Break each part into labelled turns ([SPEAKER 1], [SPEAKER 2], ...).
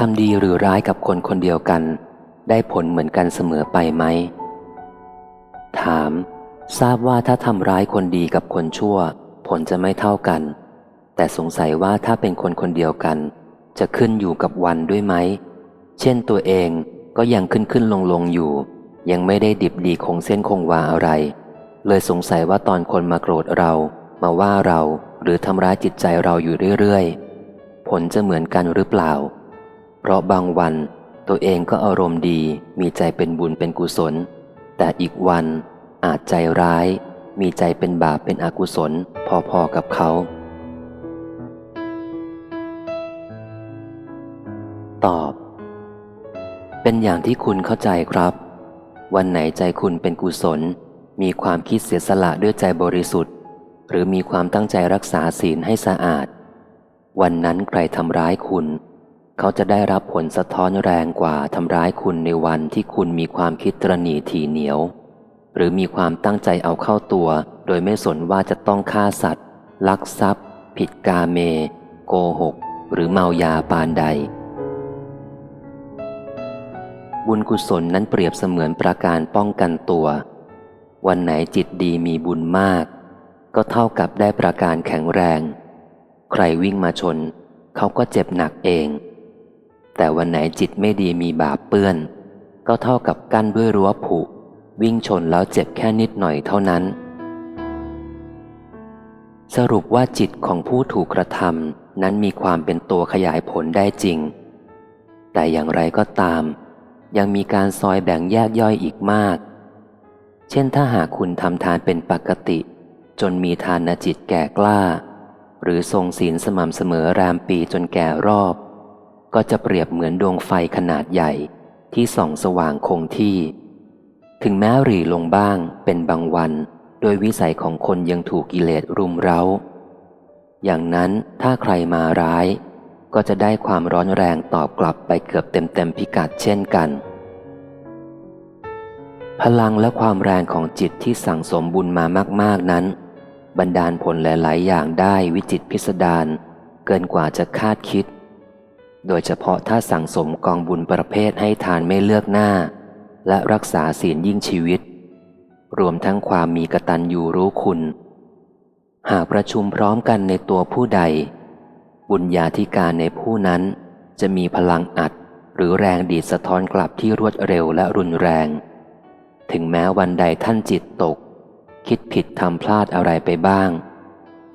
[SPEAKER 1] ทำดีหรือร้ายกับคนคนเดียวกัน ได้ผลเหมือนกันเสมอไปไหม ถาม ทราบว่าถ้าทำร้ายคนดีกับคนชั่ว ผลจะไม่เท่ากัน แต่สงสัยว่าถ้าเป็นคนคนเดียวกัน จะขึ้นอยู่กับวันด้วยไหม เช่นตัวเองก็ยังขึ้นขึ้นลงลงอยู่ ยังไม่ได้ดิบดีคงเส้นคงวาอะไร เลยสงสัยว่าตอนคนมาโกรธเรา มาว่าเราหรือทำร้ายจิตใจเราอยู่เรื่อยๆ ผลจะเหมือนกันหรือเปล่า เพราะบางวันตัวเองก็อารมณ์ดีมีใจเป็นบุญเป็นกุศล แต่อีกวันอาจใจร้าย มีใจเป็นบาปเป็นอกุศลพอๆกับเขา ตอบ เป็นอย่างที่คุณเข้าใจครับ วันไหนใจคุณเป็นกุศล มีความคิดเสียสละด้วยใจบริสุทธิ์ หรือมีความตั้งใจรักษาศีลให้สะอาด วันนั้นใครทำร้ายคุณ เขาจะได้รับผลสะท้อนแรงกว่าทำร้ายคุณในวันที่คุณมีความคิดตรณีทีเหนียว หรือมีความตั้งใจเอาเข้าตัว โดยไม่สนว่าจะต้องฆ่าสัตว์ ลักทรัพย์ ผิดกาเม โกหก หรือเมายาปานใด บุญกุศลนั้นเปรียบเสมือนประการป้องกันตัว วันไหนจิตดีมีบุญมาก ก็เท่ากับได้ประการแข็งแรง ใครวิ่งมาชน เขาก็เจ็บหนักเอง แต่วันไหนจิตไม่ดีมีบาปเปื้อน ก็เท่ากับกั้นด้วยรั้วผุ วิ่งชนแล้วเจ็บแค่นิดหน่อยเท่านั้น สรุปว่าจิตของผู้ถูกกระทำนั้นมีความเป็นตัวขยายผลได้จริง แต่อย่างไรก็ตาม ยังมีการซอยแบ่งแยกย่อยอีกมาก เช่นถ้าหากคุณทำทานเป็นปกติ จนมีทานจิตแก่กล้า หรือทรงศีลสม่ำเสมอแรมปีจนแก่รอบ ก็จะเปรียบเหมือนดวงไฟขนาดใหญ่ที่ส่องสว่างคงที่ ถึงแม้หรีลงบ้างเป็นบางวัน โดยวิสัยของคนยังถูกกิเลสรุมเร้า อย่างนั้นถ้าใครมาร้าย ก็จะได้ความร้อนแรงตอบกลับไปเกือบเต็มๆพิกัดเช่นกัน พลังและความแรงของจิตที่สั่งสมบุญมามากๆนั้นบันดาลผลหลาย ๆ อย่างได้วิจิตพิสดารเกินกว่าจะคาดคิด โดยเฉพาะถ้าสั่งสมกองบุญประเภทให้ทานไม่เลือกหน้า และรักษาศีลยิ่งชีวิต รวมทั้งความมีกตัญญูรู้คุณ หากประชุมพร้อมกันในตัวผู้ใด บุญญาธิการในผู้นั้น จะมีพลังอัดหรือแรงดีดสะท้อนกลับที่รวดเร็วและรุนแรง ถึงแม้วันใดท่านจิตตก คิดผิดทำพลาดอะไรไปบ้าง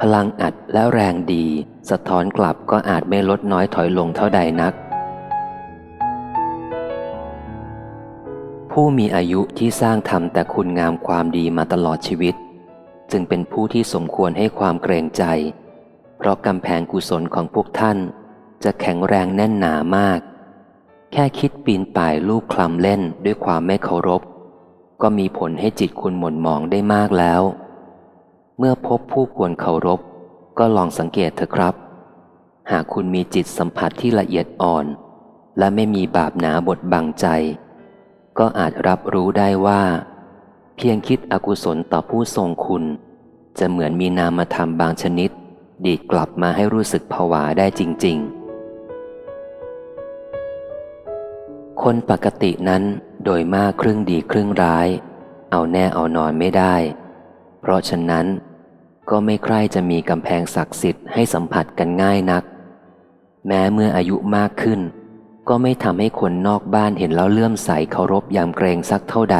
[SPEAKER 1] พลังอัดและแรงดี สะท้อนกลับก็อาจไม่ลดน้อยถอยลงเท่าใดนัก ผู้มีอายุที่สร้างทำแต่คุณงามความดีมาตลอดชีวิต จึงเป็นผู้ที่สมควรให้ความเกรงใจ เพราะกำแพงกุศลของพวกท่าน จะแข็งแรงแน่นหนามาก แค่คิดปีนป่ายลูกคลำเล่นด้วยความไม่เคารพ ก็มีผลให้จิตคุณหม่นหมองได้มากแล้ว เมื่อพบผู้ควรเคารพ ก็ลองสังเกตเถอะครับ หากคุณมีจิตสัมผัสที่ละเอียดอ่อน และไม่มีบาปหนาบดบังใจ ก็อาจรับรู้ได้ว่า เพียงคิดอกุศลต่อผู้ทรงคุณ จะเหมือนมีนามธรรมบางชนิด ดีดกลับมาให้รู้สึกผวาได้จริง ๆ คนปกตินั้นโดยมากครึ่งดีครึ่งร้าย เอาแน่เอานอนไม่ได้ เพราะฉะนั้น ก็ไม่ใคร่จะมีกำแพงศักดิ์สิทธิ์ให้สัมผัสกันง่ายนัก แม้เมื่ออายุมากขึ้น ก็ไม่ทำให้คนนอกบ้านเห็นแล้วเลื่อมใสเคารพยำเกรงสักเท่าใด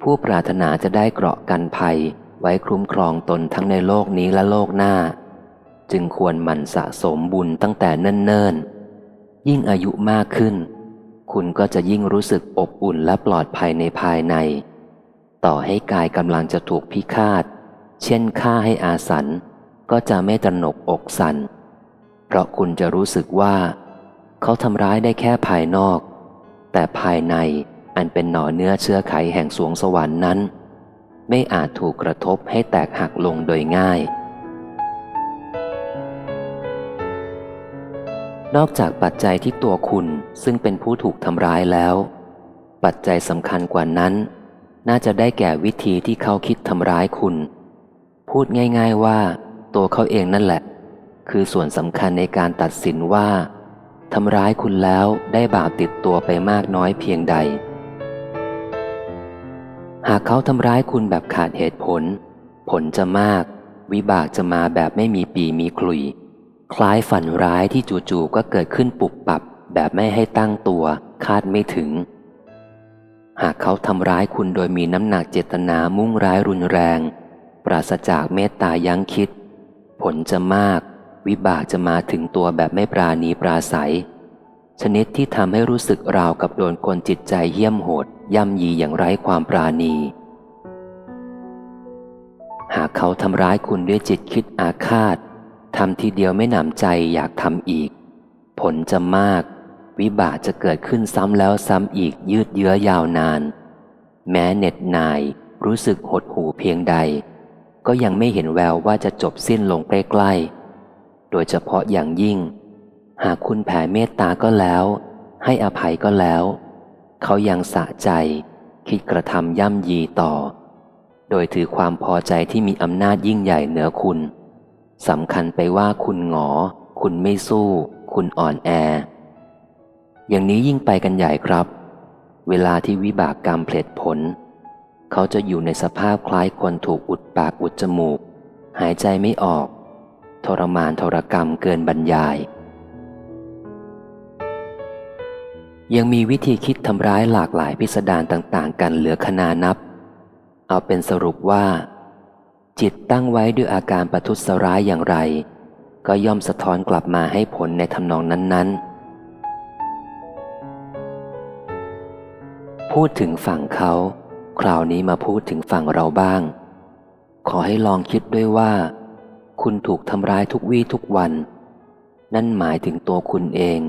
[SPEAKER 1] ผู้ปรารถนาจะได้เกราะกันภัยไว้คุ้มครองตนทั้งในโลกนี้และโลกหน้า จึงควรหมั่นสะสมบุญตั้งแต่เนิ่นๆ ยิ่งอายุมากขึ้น คุณก็จะยิ่งรู้สึกอบอุ่นและปลอดภัยในภายใน ต่อให้กายกำลังจะถูกพิฆาต เช่นฆ่าให้อาสัน ก็จะไม่ตระหนกอกสัน เพราะคุณจะรู้สึกว่า เขาทำร้ายได้แค่ภายนอก แต่ภายในอันเป็นหน่อเนื้อเชื้อไขแห่งสวงสวรรค์นั้น ไม่อาจถูกกระทบให้แตกหักลงโดยง่าย นอกจากปัจจัยที่ตัวคุณซึ่งเป็นผู้ถูกทำร้ายแล้ว ปัจจัยสำคัญกว่านั้น น่าจะได้แก่วิธีที่เขาคิดทำร้ายคุณ พูดง่าย ๆว่า ตัวเขาเองนั่นแหละ คือส่วนสำคัญในการตัดสินว่าทำร้ายคุณแล้วได้บาปติดตัวไปมากน้อยเพียงใด หากเขาทำร้ายคุณแบบขาดเหตุผล ผลจะมาก วิบากจะมาแบบไม่มีปีมีคลุย คล้ายฝันร้ายที่จู่ๆก็เกิดขึ้นปุบปับแบบไม่ให้ตั้งตัว คาดไม่ถึง หากเขาทำร้ายคุณโดยมีน้ำหนักเจตนามุ่งร้ายรุนแรง ปราศจากเมตตายั้งคิด ผลจะมาก วิบากจะมาถึงตัวแบบไม่ปราณีปราศัย ชนิดที่ทำให้รู้สึกราวกับโดนคนจิตใจเยี่ยมโหด ย่ำยีอย่างไร้ความปราณี หากเขาทำร้ายคุณด้วยจิตคิดอาฆาตทำทีเดียวไม่หนำใจอยากทำอีก ผลจะมาก วิบากจะเกิดขึ้นซ้ำแล้วซ้ำอีกยืดเยื้อยาวนาน แม้เหน็ดนายรู้สึกหดหูเพียงใด ก็ยังไม่เห็นแววว่าจะจบสิ้นลงใกล้ๆ โดยเฉพาะอย่างยิ่ง หากคุณแผ่เมตตาก็แล้ว ให้อภัยก็แล้ว เขายังสะใจ คิดกระทำย่ำยีต่อ โดยถือความพอใจที่มีอำนาจยิ่งใหญ่เหนือคุณสำคัญไปว่าคุณหงอ คุณไม่สู้ คุณอ่อนแอ อย่างนี้ยิ่งไปกันใหญ่ครับ เวลาที่วิบากกรรมเพลิดผล เขาจะอยู่ในสภาพคล้ายคนถูกอุดปากอุดจมูก หายใจไม่ออก ทรมานทรกรรมเกินบรรยาย ยังมีวิธีคิดทำร้ายหลากหลายพิสดารต่างๆ กันเหลือขนานับ เอาเป็นสรุปว่า จิตตั้งไว้ด้วยอาการประทุษร้ายอย่างไร ก็ย่อมสะท้อนกลับมาให้ผลในทำนองนั้นๆ พูดถึงฝั่งเขา คราวนี้มาพูดถึงฝั่งเราบ้าง ขอให้ลองคิดด้วยว่า คุณถูกทำร้ายทุกวี่ทุกวัน นั่นหมายถึงตัวคุณเอง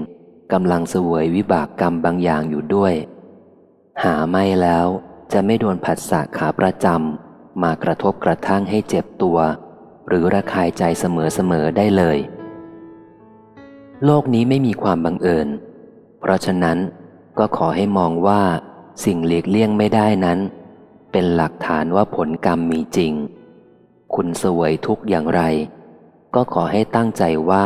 [SPEAKER 1] กำลังเสวยวิบากกรรมบางอย่างอยู่ด้วย หาไม่แล้วจะไม่โดนผัสสะขาประจำมากระทบกระทั่งให้เจ็บตัว หรือระคายใจเสมอๆได้เลย โลกนี้ไม่มีความบังเอิญ เพราะฉะนั้นก็ขอให้มองว่า สิ่งหลีกเลี่ยงไม่ได้นั้น เป็นหลักฐานว่าผลกรรมมีจริง คุณสวยทุกอย่างไร ก็ขอให้ตั้งใจว่า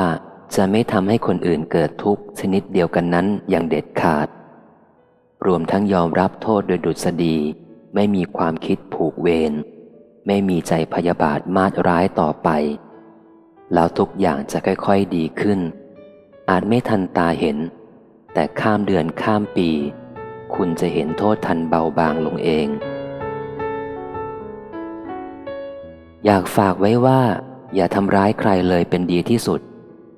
[SPEAKER 1] จะไม่ทำให้คนอื่นเกิดทุกข์ชนิดเดียวกันนั้นอย่างเด็ดขาด รวมทั้งยอมรับโทษโดยดุษฎีไม่มีความคิดผูกเวรไม่มีใจพยาบาทมาดร้ายต่อไป แล้วทุกอย่างจะค่อยๆดีขึ้น อาจไม่ทันตาเห็น แต่ข้ามเดือนข้ามปี คุณจะเห็นโทษทันเบาบางลงเอง อยากฝากไว้ว่า อย่าทำร้ายใครเลยเป็นดีที่สุด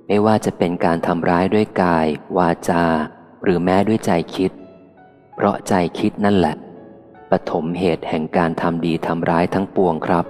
[SPEAKER 1] ไม่ว่าจะเป็นการทำร้ายด้วยกาย วาจา หรือแม้ด้วยใจคิด เพราะใจคิดนั่นแหละปฐมเหตุแห่งการทำดีทำร้ายทั้งปวงครับ